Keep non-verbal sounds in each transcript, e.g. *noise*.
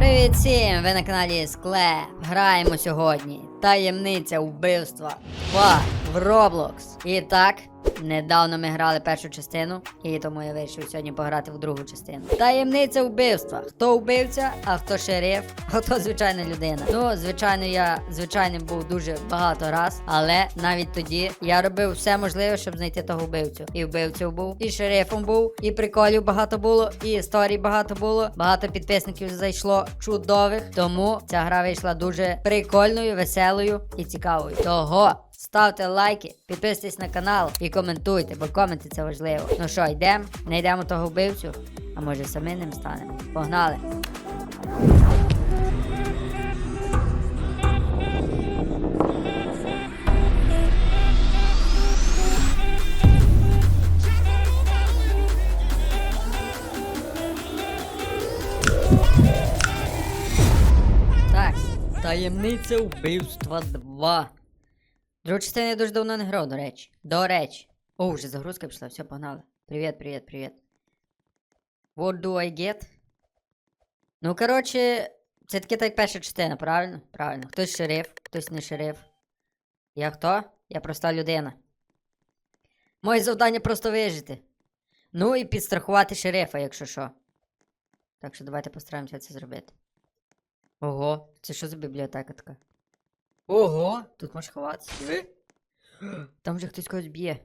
Привіт всім! Ви на каналі Скле. Граємо сьогодні. Таємниця вбивства 2 в Roblox. І так, недавно ми грали першу частину, і тому я вирішив сьогодні пограти в другу частину. Таємниця вбивства. Хто вбивця, а хто шериф, а хто звичайна людина. Ну, звичайно, я звичайним був дуже багато раз, але навіть тоді я робив все можливе, щоб знайти того вбивцю. І вбивців був, і шерифом був, і приколів багато було, і історій багато було. Багато підписників зайшло чудових. Тому ця гра вийшла дуже прикольною, веселою і цікавою. Того ставте лайки, підписуйтесь на канал і коментуйте, бо коменти це важливо. Ну що, йдемо, знайдемо того вбивцю, а може самі ним станемо. Погнали! Так, таємниця вбивства 2. Другу частину я дуже давно не грав, до речі. До речі. О, вже загрузка пішла, все, погнали. Привіт, привіт, привіт. What do I get? Ну, коротше, це таки так перша частина, правильно? Правильно. Хтось шериф, хтось не шериф. Я хто? Я проста людина. Моє завдання просто вижити. Ну і підстрахувати шерифа, якщо що. Так що давайте постараємося це зробити. Ого, це що за бібліотека така? Ого, тут можеш ховатися. Там вже хтось когось б'є.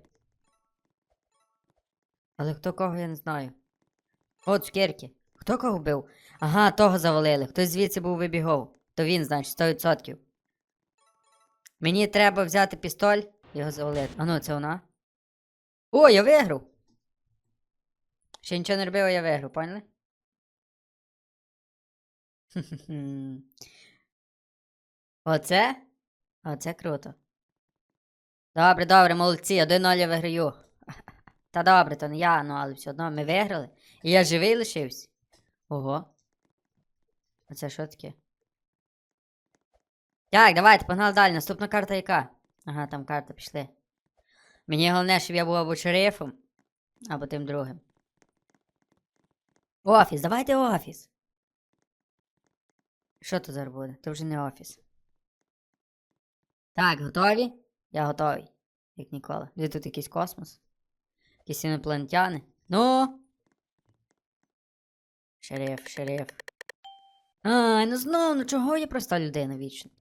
Але хто кого я не знаю. О, цукерки. Хто кого вбив? Ага, того завалили. Хтось звідси був вибігов. То він, значить, 100%. Мені треба взяти пістоль його завалити. А ну, це вона. О, я виграв! Ще нічого не робив, а я виграв, поняли? Оце? Оце круто. Добре, добре, молодці, 1-0 я виграю. *laughs* Та добре, то не я, ну але все одно ми виграли. І я живий лишився. Ого. А це що таке? Так, давайте, погнали далі. Наступна карта яка? Ага, там карта пішли. Мені головне, щоб я був або шерифом, або тим другим. Офіс, давайте офіс. Що тут зараз буде? Це вже не офіс. Так, готові? Я готовий. Як ніколи. Де тут якийсь космос? Якісь інопланетяни. Ну. Шериф, шериф. А, ну знову, ну чого я проста людина вічно?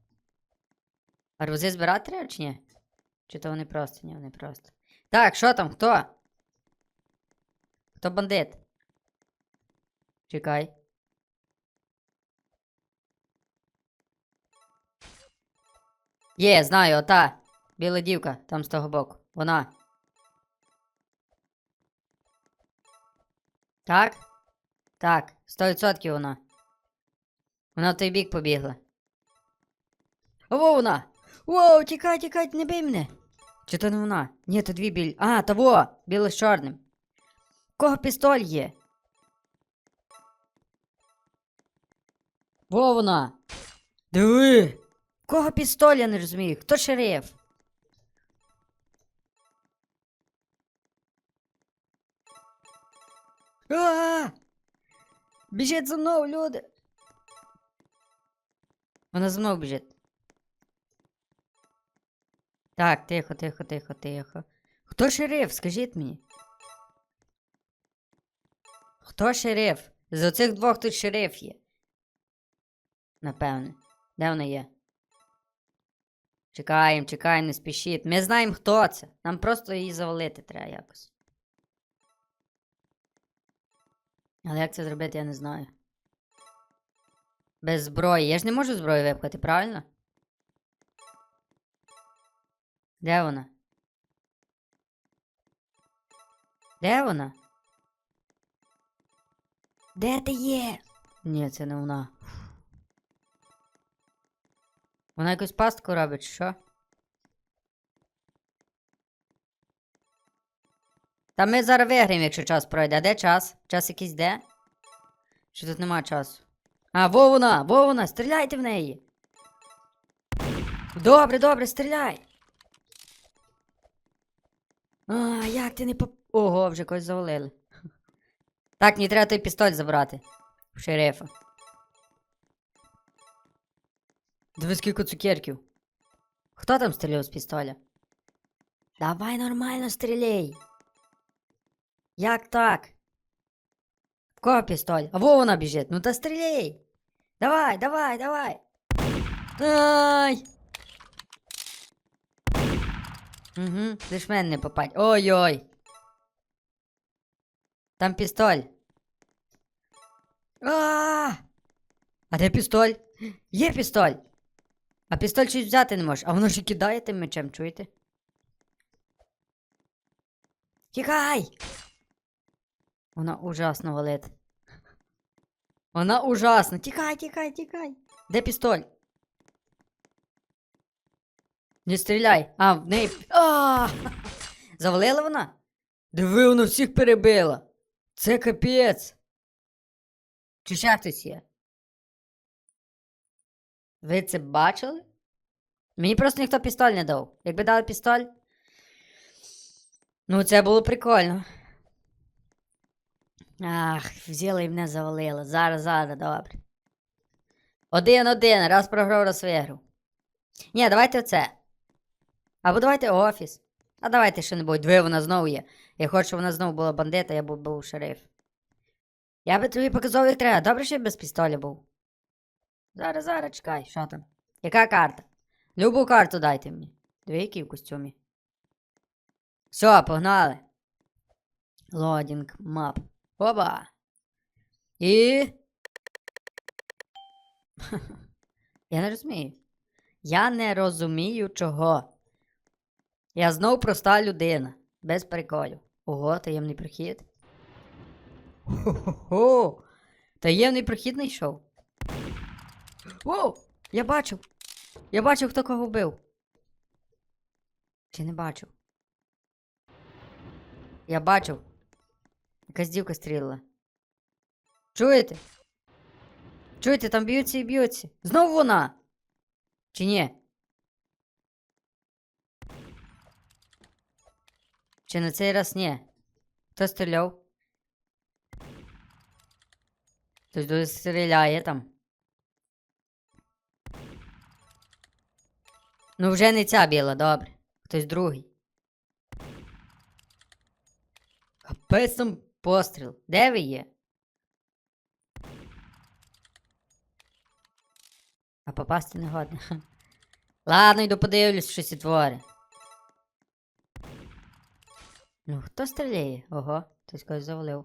Арбузи збирати треба чи ні? Чи то вони просто? Ні, вони просто. Так, що там? Хто? Хто бандит? Чекай. Є, знаю, ота. Біла дівка, там з того боку. Вона. Так? Так, 100% вона. Вона в той бік побігла. Ово вона! Воу, тікай, тікай, не бий мене. Чи то не вона? Ні, то дві біль. А, того! Біле з чорним. Кого пістоль є? Во вона! Диви! Кого пістоль, я не розумію? Хто шериф? А! Біжить за мною, люди. Вона за мною біжить. Так, тихо, тихо, тихо, тихо. Хто шериф? Скажіть мені. Хто шериф? З оцих двох тут шериф є. Напевне. Де вона є? Чекаємо, чекаємо, не спішіть. Ми знаємо, хто це. Нам просто її завалити треба якось. Але як це зробити, я не знаю. Без зброї. Я ж не можу зброю випхати, правильно? Де вона? Де вона? Де ти є? Ні, це не вона. Вона якусь пастку робить, що? Та ми зараз виграємо, якщо час пройде. А де час? Час якийсь де? Чи тут нема часу? А, во вона, во вона, стріляйте в неї. Добре, добре, стріляй. А, як ти не поп... Ого, вже когось завалили. Так, мені треба той пістоль забрати. У шерифа. Диви скільки цукерків. Хто там стріляв з пістоля? Давай нормально стріляй. Як так? В кого пістоль? А во вона біжить. Ну та стріляй. Давай, давай, давай. Ай! Угу, ти ж мене не попадь. Ой-ой. Там пістоль. А! А де пістоль? Є пістоль. А пістоль щось взяти не можеш, а воно ж кидає тим мечем, чуєте? Тікай! Вона ужасно валить. Вона ужасно. Тікай, тікай, тікай. Де пістоль? Не стріляй. А, в неї. Завалила вона? Диви, вона всіх перебила. Це капець. Чи ще хтось є? Ви це бачили? Мені просто ніхто пістоль не дав. Якби дали пістоль. Ну, це було прикольно. Ах, взяли і мене завалили. Зараз, зараз, добре. Один-один, раз програв, раз виграв. Ні, давайте оце. Або давайте офіс. А давайте що-небудь. Диви, вона знову є. Я хочу, щоб вона знову була бандита, я був, був шериф. Я би тобі показав, як треба. Добре, що я без пістоля був. Зараз, зараз, чекай, що там? Яка карта? Любу карту дайте мені. Дві які в костюмі. Все, погнали. Лодінг мап. Оба. І. *laughs* Я не розумію. Я не розумію чого. Я знов проста людина. Без приколів. Ого, таємний прохід. *laughs* Хо-хо-хо. Таємний прохід знайшов. О! Я бачив. Я бачив, хто кого вбив. Чи не бачив? Я бачив. Якась дівка стрілила. Чуєте? Чуєте, там б'ються і б'ються. Знову вона. Чи ні? Чи на цей раз ні? Хто стріляв? Хтось стріляє там. Ну, вже не ця біла, добре. Хтось другий. Капець там постріл. Де ви є? А попасти не годно. Ладно, йду подивлюсь, що ці твори. Ну, хто стріляє? Ого, хтось когось завалив.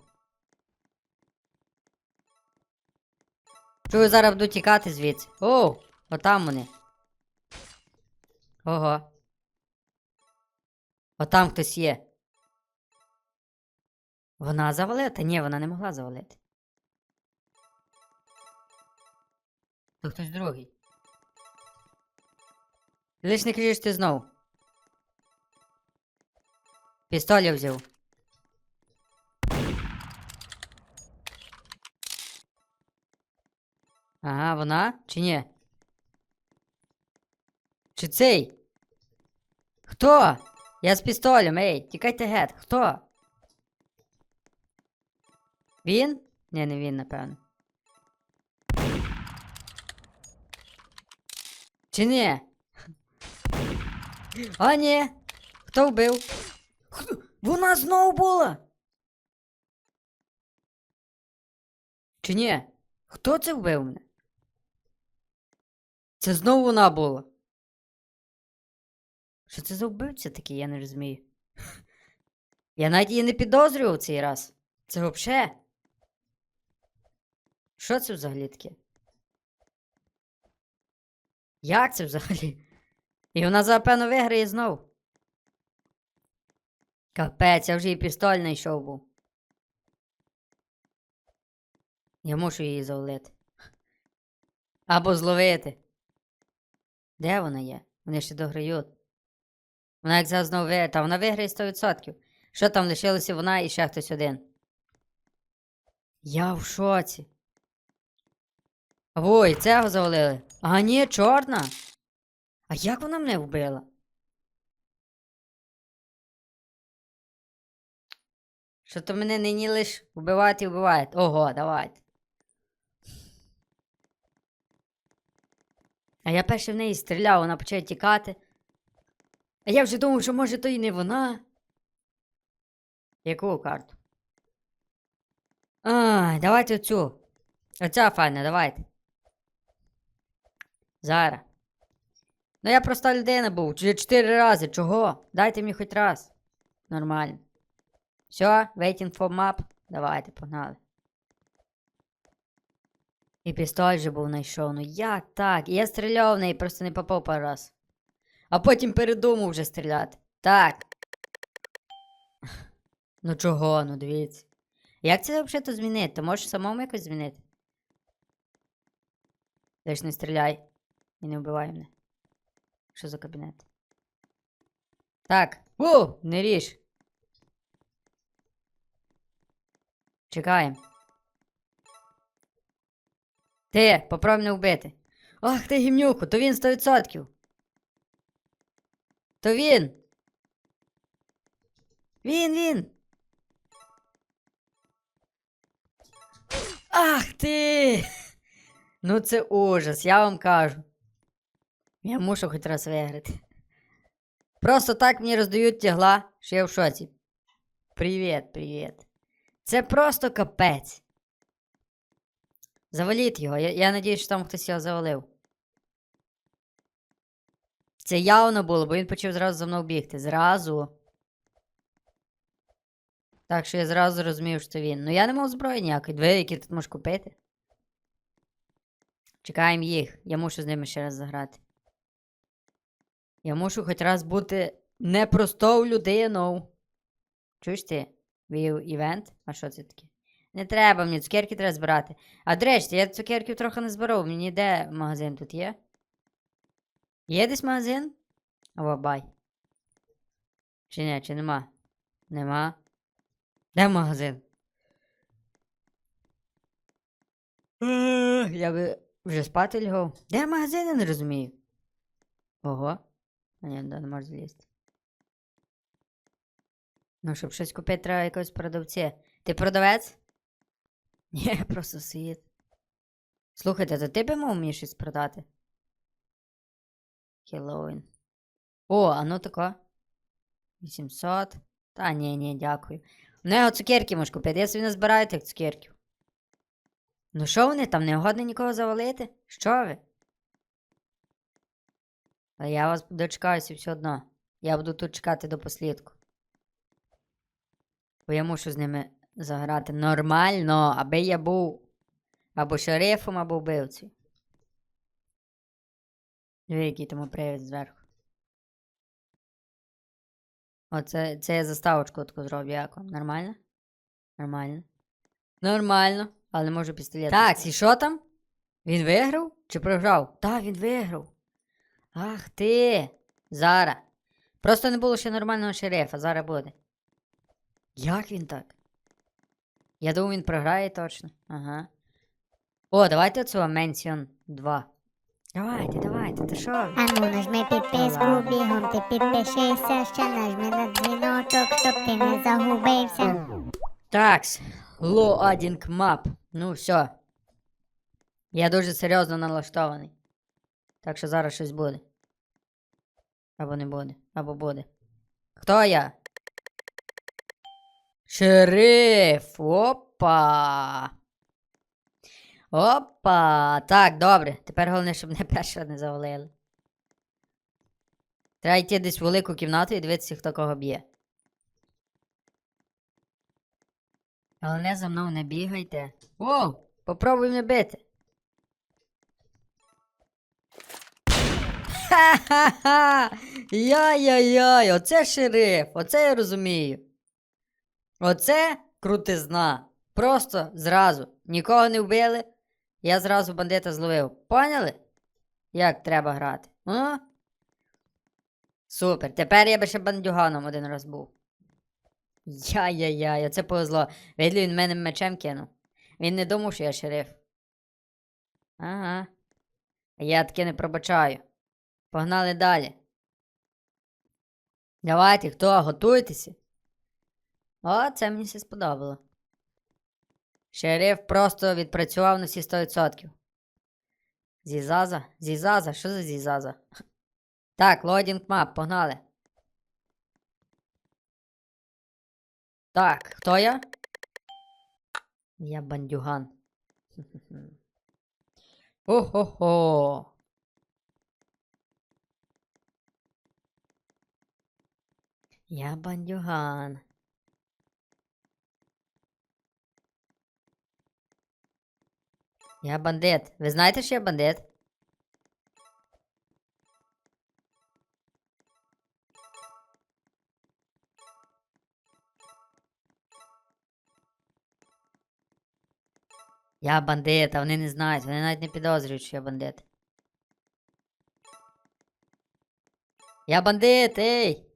Чую, зараз буду тікати звідси. О, отам вони. Ого. Отам хтось є. Вона завалити? Ні, вона не могла завалити. То хтось другий. Лиш не кажи, ти знов. Пістоля взяв. Ага, вона? Чи ні? Чи цей? Хто? Я з пістолем, ей, тікайте геть, хто? Він? Ні, не він, напевно. Чи ні? А, ні. Хто вбив? Хто? Вона знову була. Чи ні? Хто це вбив мене? Це знову вона була. Що це за вбивця такий, я не розумію. Я навіть її не підозрював цей раз. Це взагалі. Що це взагалі таке? Як це взагалі? І вона запевно виграє знов. Капець, я вже і пістоль знайшов був. Я мушу її завалити. Або зловити. Де вона є? Вони ще дограють. Вона як зараз знову виграє. Та вона виграє 100%. Що там лишилося вона і ще хтось один. Я в шоці. Ой, цього завалили. А ні, чорна. А як вона мене вбила? Що то мене нині лиш вбивають і вбивають. Ого, давайте. А я перше в неї стріляв, вона почала тікати. А я вже думав, що може то і не вона. Яку карту? А, давайте оцю. Оця файна, давайте. Зараз. Ну я проста людина був. Вже чотири рази. Чого? Дайте мені хоч раз. Нормально. Все, waiting for map. Давайте, погнали. І пістоль же був знайшов. Ну як так? Я стріляв в неї, просто не попав пару раз. А потім передумав вже стріляти. Так. Ну чого, ну дивіться. Як це взагалі то змінити? Ти можеш самому якось змінити? Ти ж не стріляй і не вбивай мене. Що за кабінет? Так. У, не ріж. Чекаємо. Ти, попробуй мене вбити. Ах ти гімнюку, то він 100%. То він. Він, він. Ах ти! Ну це ужас, я вам кажу. Я мушу хоч раз виграти. Просто так мені роздають тягла, що я в шоці. Привіт, привіт. Це просто капець. Заваліть його. Я, я надіюсь, що там хтось його завалив. Це явно було, бо він почав зразу за мною бігти. Зразу. Так що я зразу зрозумів, що це він. Ну я не мав зброї ніякої. Дві, які тут можеш купити. Чекаємо їх. Я мушу з ними ще раз заграти. Я мушу хоч раз бути непростою людиною. Чуєш ти? Вів івент? А що це таке? Не треба мені, цукерки треба збирати. А до речі, я цукерків трохи не зберу. Мені де магазин тут є? Є десь магазин? Або бай. Чи ні, чи нема? Нема. Де магазин? Я би вже спати лягав. Де магазин, я не розумію. Ого. А ні, да, не можу злізти. Ну, щоб щось купити, треба якогось продавця. Ти продавець? Ні, просто світ. Слухайте, то ти би мав мені щось продати? Хеллоуін. О, а ну тако. 800. Та ні, ні, дякую. Ну, я цукерки можу купити, я собі не збираю тих цукерків. Ну що вони там, не угодно нікого завалити? Що ви? А я вас дочекаюся все одно. Я буду тут чекати до послідку. Бо я мушу з ними заграти нормально, аби я був або шерифом, або вбивцею. Диви, який тому привід зверху. Оце це я заставочку таку зроблю, як вам? Нормально? Нормально. Нормально, але не можу пістолет. Так, і що там? Він виграв чи програв? Так, він виграв. Ах ти. Зараз. Просто не було ще нормального шерифа, зараз буде. Як він так? Я думаю, він програє точно. Ага. О, давайте оцього Менсіон 2. Давайте, давайте, ти що? ви? Ану, нажми підписку, бігом ти підпишися, ще нажми на дзвіночок, щоб ти не загубився. Такс. Loading map. Ну, все. Я дуже серйозно налаштований. Так що зараз щось буде. Або не буде. Або буде. Хто я? Шериф. Опа. Опа. Так, добре. Тепер головне, щоб мене першого не завалили. Треба йти десь в велику кімнату і дивитися, хто кого б'є. Але не за мною не бігайте. О, попробуй мене бити. Ха-ха-ха! Яй-яй-яй, оце шериф, оце я розумію. Оце крутизна. Просто зразу. Нікого не вбили. Я зразу бандита зловив. Поняли? Як треба грати? А? Супер. Тепер я би ще бандюганом один раз був. Яй-яй-яй, оце повезло. Видно, він мене мечем кинув. Він не думав, що я шериф. Ага. Я таки не пробачаю. Погнали далі. Давайте, хто, готуйтеся. О, це мені все сподобало. Шериф просто відпрацював на всі 100%. Зізаза? Зізаза? Що за зізаза? Так, лодінг мап, погнали. Так, хто я? Я бандюган. *laughs* О-хо-хо. Я бандюган. Я бандит. Ви знаєте, що я бандит? Я бандит, а вони не знають, вони навіть не підозрюють, що я бандит. Я бандит, ей!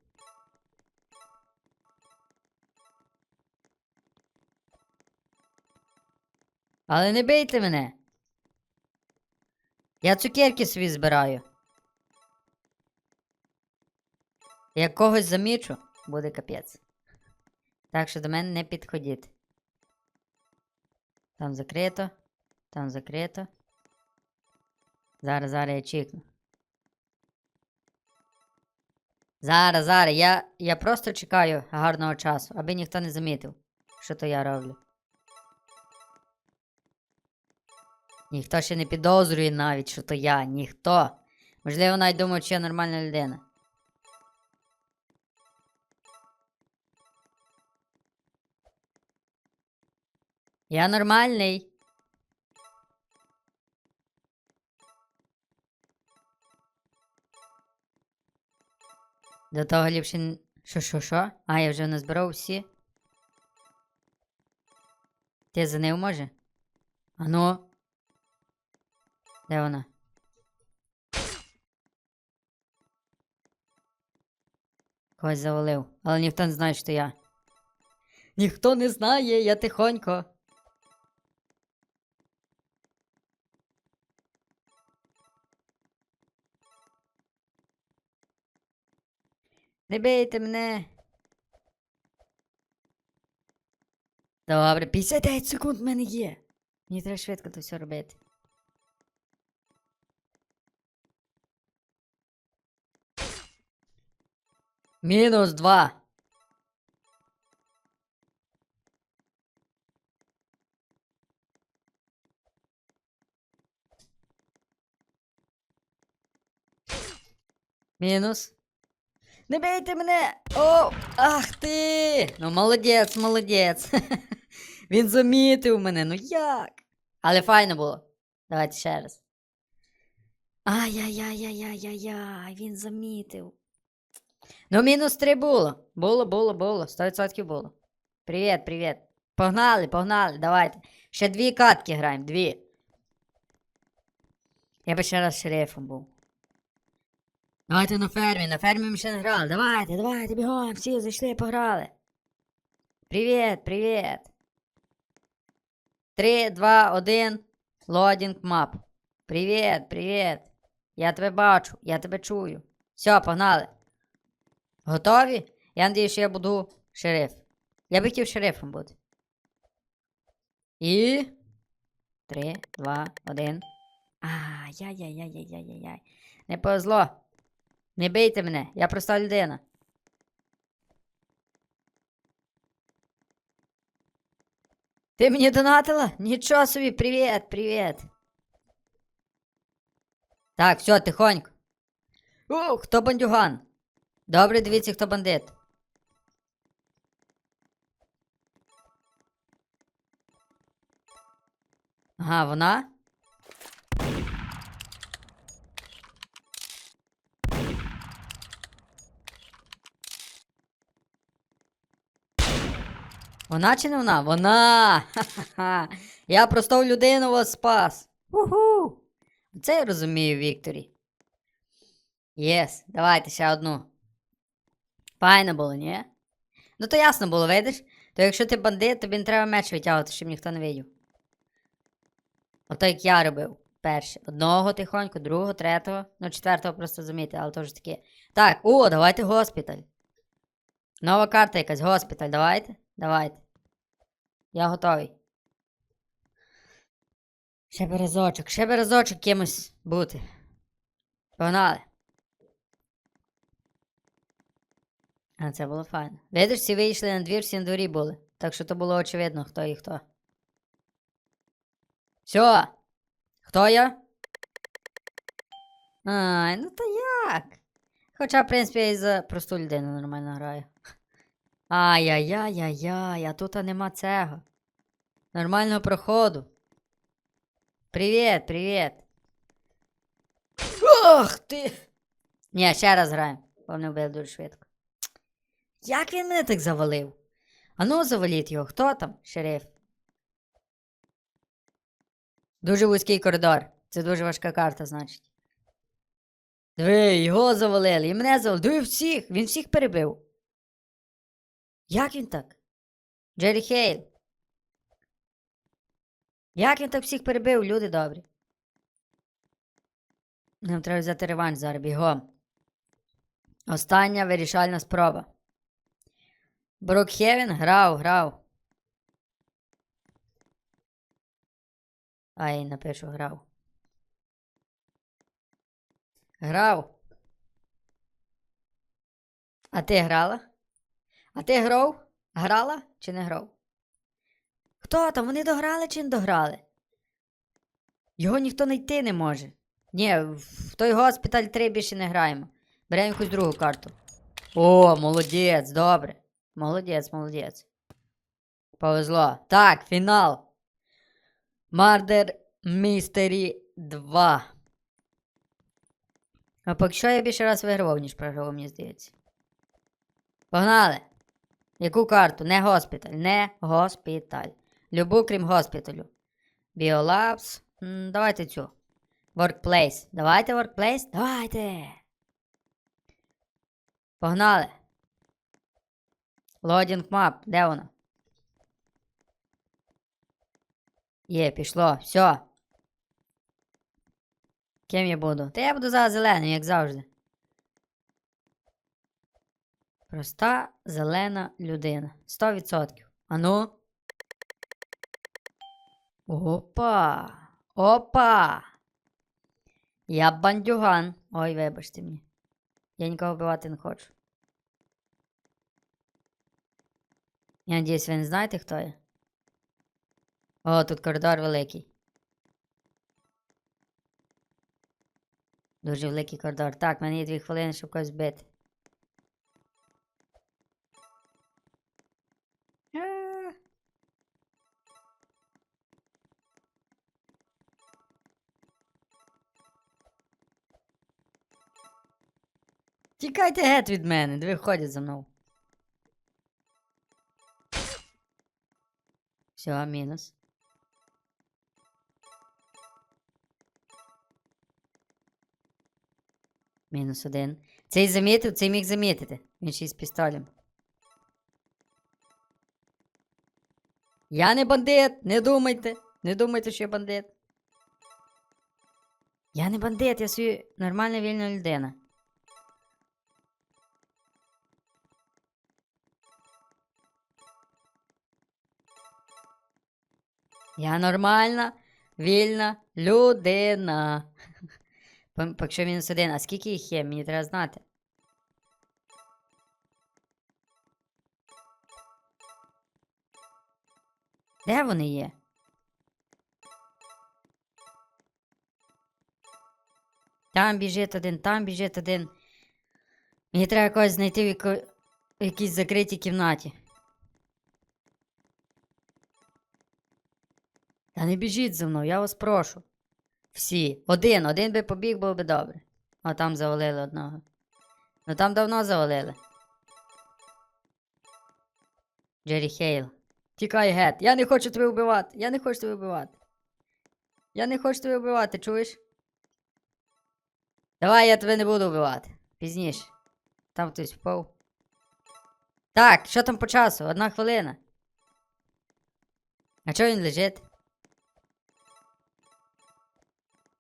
Але не бийте мене. Я цукерки собі збираю. Як когось замічу, буде капець. Так що до мене не підходіть. Там закрито. Там закрито. Зараз, зараз я чекну. Зараз, зараз, я, я просто чекаю гарного часу, аби ніхто не замітив, що то я роблю. Ніхто ще не підозрює навіть, що то я. Ніхто. Можливо, навіть думають, що я нормальна людина. Я нормальний. До того ліпше. Що, що, що? А, я вже назбирав всі. Ти за ним може? Ану. Де вона? Когось завалив, але ніхто не знає, що я. Ніхто не знає, я тихонько. Не бийте мене. Добре, 59 секунд в мене є. Мені треба швидко то все робити. Мінус два. Мінус. Не бейте мене! О! Ах ти! Ну молодець, молодець. *laughs* Він замітив мене, ну як? Але файно було. Давайте ще раз. Ай-яй-яй-яй-яй-яй, він замітив. Ну, мінус три було. Було, було, було. 100% було. Привіт, привіт. Погнали, погнали, давайте. Ще дві катки граємо, дві. Я би ще раз шерифом був. Давайте на фермі, на фермі ми ще не грали. Давайте, давайте, бігом, всі зайшли, пограли. Привіт, привіт. Три, два, один. Лодінг мап. Привіт, привіт. Я тебе бачу, я тебе чую. Все, погнали. Готові? Я надію, що я буду шериф. Я би хотів шерифом бути. І. Три, два, один. А, яй-яй-яй-яй-яй-яй. Не повезло. Не бийте мене, я проста людина. Ти мені донатила? Нічого собі, привіт, привіт. Так, все, тихонько. У, хто бандюган? Добре, дивіться, хто бандит. Ага, вона? Вона чи не вона? Вона! Ха-ха-ха! Я просту людину вас спас. Уху! Це я розумію, Вікторі. Єс, давайте ще одну. Файно було, ні? Ну то ясно було, видиш? То якщо ти бандит, тобі не треба меч витягувати, щоб ніхто не видів. Ото як я робив. Перше. Одного тихонько, другого, третього. Ну, четвертого просто замітив, але то ж таки. Так, о, давайте госпіталь. Нова карта якась, госпіталь, давайте. Давайте. Я готовий. Ще би разочок, ще би разочок кимось бути. Погнали. А це було файно. Видиш, всі вийшли на двір, всі на дворі були. Так що то було очевидно, хто і хто. Все. Хто я? Ай, ну то як? Хоча, в принципі, я і за просту людину нормально граю. Ай-яй-яй-яй-яй, а тут нема цього. Нормального проходу. Привіт, привіт. Ох ти! Ні, ще раз граємо, бо мене вбили дуже швидко. Як він мене так завалив? Ану, заваліть його, хто там, шериф? Дуже вузький коридор. Це дуже важка карта, значить. Диви, його завалили, і мене завалили. Диви всіх, він всіх перебив. Як він так? Джері Хейл. Як він так всіх перебив, люди добрі? Нам треба взяти реванш зараз бігом. Остання вирішальна спроба. Брукхевен грав, грав. Ай, напишу грав. Грав. А ти грала? А ти грав? Грала чи не грав? Хто там? Вони дограли чи не дограли? Його ніхто знайти не може. Ні, в той госпіталь 3 більше не граємо. Беремо якусь другу карту. О, молодець, добре. Молодець, молодець. Повезло. Так, фінал. Мардер Містері 2. А поки що я більше раз вигравав, ніж програвав, мені здається. Погнали! Яку карту? Не госпіталь. Не госпіталь. Любу, крім госпіталю. Біолабс. Давайте цю. Workplace. Давайте Workplace. Давайте. Погнали. Loading map. Де воно? Є, пішло. Все. Ким я буду? Та я буду зараз зеленим, як завжди. Проста зелена людина. 100%. Ану. Опа. Опа. Я бандюган. Ой, вибачте мені. Я нікого вбивати не хочу. Я надіюсь, ви не знаєте, хто я? О, тут коридор великий. Дуже великий коридор. Так, є дві хвилини, щоб когось збити. А. Тікайте геть від мене, диви ходять за мною. Все, мінус. Мінус один. Цей замітив, цей міг замітити. Він ще з пістолем. Я не бандит, не думайте. Не думайте, що я бандит. Я не бандит, я собі нормальна вільна людина. Я нормальна, вільна людина. *laughs* Пом- Поки що мінус один. А скільки їх є? Мені треба знати. Де вони є? Там біжить один, там біжить один. Мені треба когось знайти в, яко... в якійсь закритій кімнаті. Та не біжіть за мною, я вас прошу. Всі. Один, один би побіг, було би добре. А там завалили одного. Ну там давно завалили. Джері Хейл. Тікай гет. Я не хочу тебе вбивати. Я не хочу тебе вбивати. Я не хочу тебе вбивати, чуєш? Давай я тебе не буду вбивати. Пізніше. Там хтось впав. Так, що там по часу? Одна хвилина. А чого він лежить?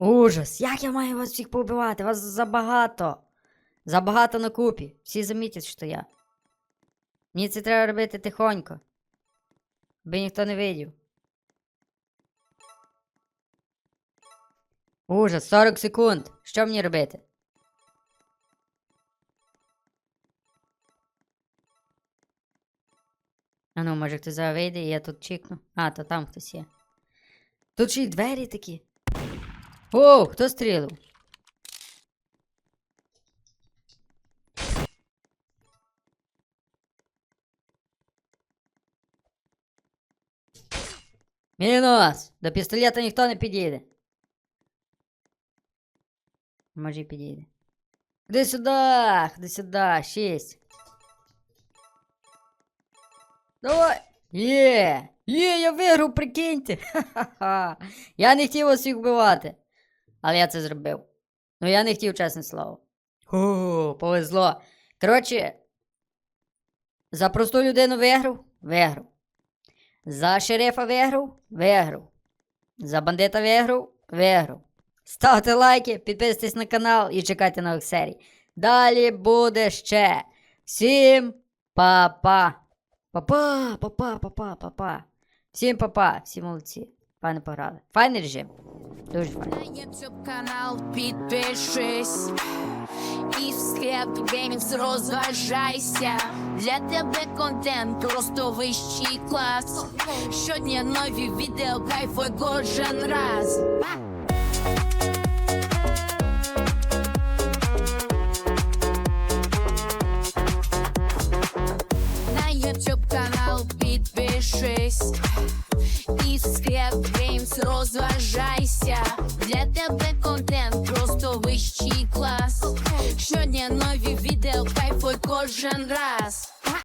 Ужас! Як я маю вас всіх повбивати? Вас забагато. Забагато на купі. Всі замітять, що я. Мені це треба робити тихонько. Аби ніхто не видів. Ужас, 40 секунд. Що мені робити? А ну, може хтось зараз вийде, і я тут чікну. А, то там хтось є. Тут ще й двері такі. О, хто стрілив? Мінус! До пістолета ніхто не підійде. Може і підійде. Ходи сюди, ходи сюди, шість. Давай. Є! Є, я виграв, прикиньте. *laughs* Ха-ха-ха. Я не хотів вас всіх вбивати. Але я це зробив. Ну я не хотів, чесне слово. Ху, повезло. Коротше, за просту людину виграв? Виграв. За шерифа виграв? Виграв. За бандита виграв? Виграв. Ставте лайки, підписуйтесь на канал і чекайте нових серій. Далі буде ще. Всім па-па. Па-па, па-па, па-па, па-па. Всім па-па, всі молодці. Файно пограли. Файний режим. Дуже файний. Канал підпишись і в склеп геймінгс розважайся. Для тебе контент просто вищий клас. Щодня нові відео, кайфуй кожен раз. Канал підпишись і склеп геймс розважайся. Для тебе контент просто вищий клас. Щодня нові відео, кайфуй кожен раз.